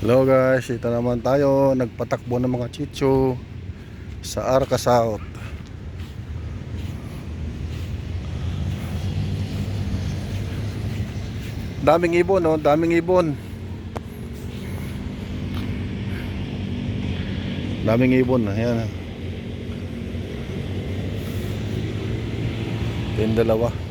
Hello guys, ito naman tayo nagpatakbo ng mga chicho sa Arca South. Daming ibon, no? Daming ibon. Daming ibon, ayan. Ito yung dalawa.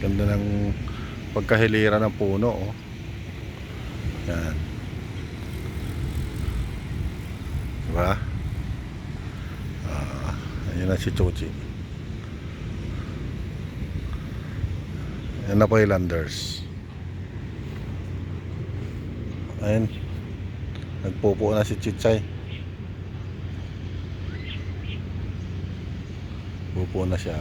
Ganda ng pagkahilira ng puno, oh. Yan. Diba? Ah, ayun na si Chuchi. Yan na po yung landers. Ayun. Nagpupo na si Chichay. Pupo na siya.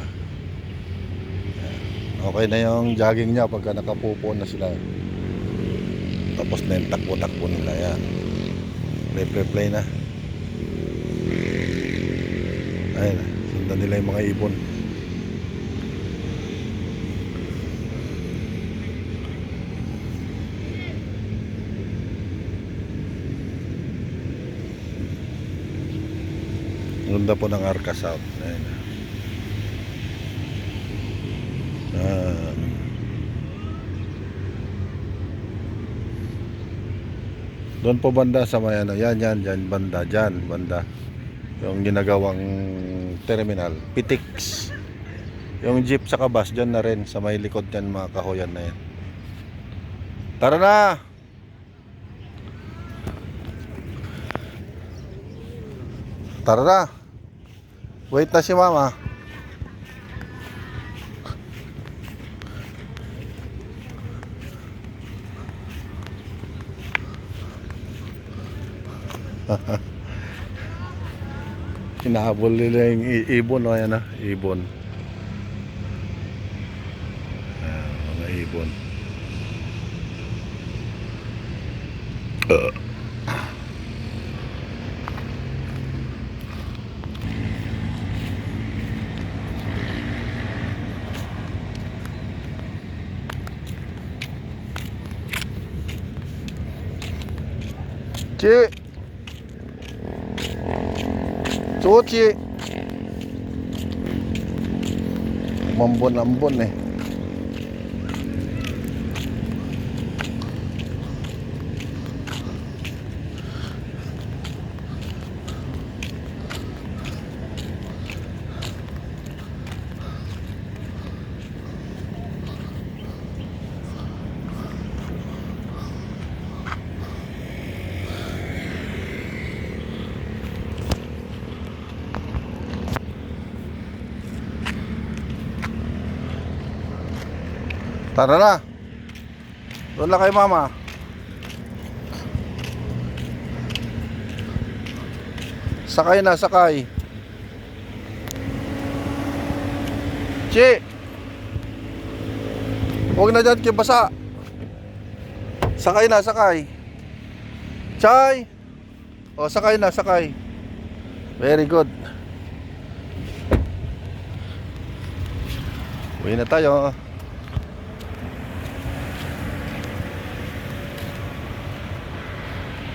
Okay na yung jogging niya pagka nakapupo na sila. Tapos na yung takbo-takbo nila yan. Play, play, play na. Ayun, sundan nila yung mga ibon. Ganda po ng Arca South. Ayun. Ah. Doon po banda sa may ano, yan, yan, yan, banda, dyan, banda. Yung ginagawang terminal, Pitix. Yung jeep sa bus, dyan na rin, sa may likod dyan, mga kahoyan na yan. Tara na! Tara na! Wait na si mama. Hinahabol nila yung ibon o yan ah, ibon. Ayan, mga ibon. Uh. Ci. Cuci. Membon-ambon nih. Tara na. Doon lang kay mama. Sakay na, sakay. Chi! Huwag na dyan kibasa. Sakay na, sakay. Chay! O, sakay na, sakay. Very good. Uwi na tayo.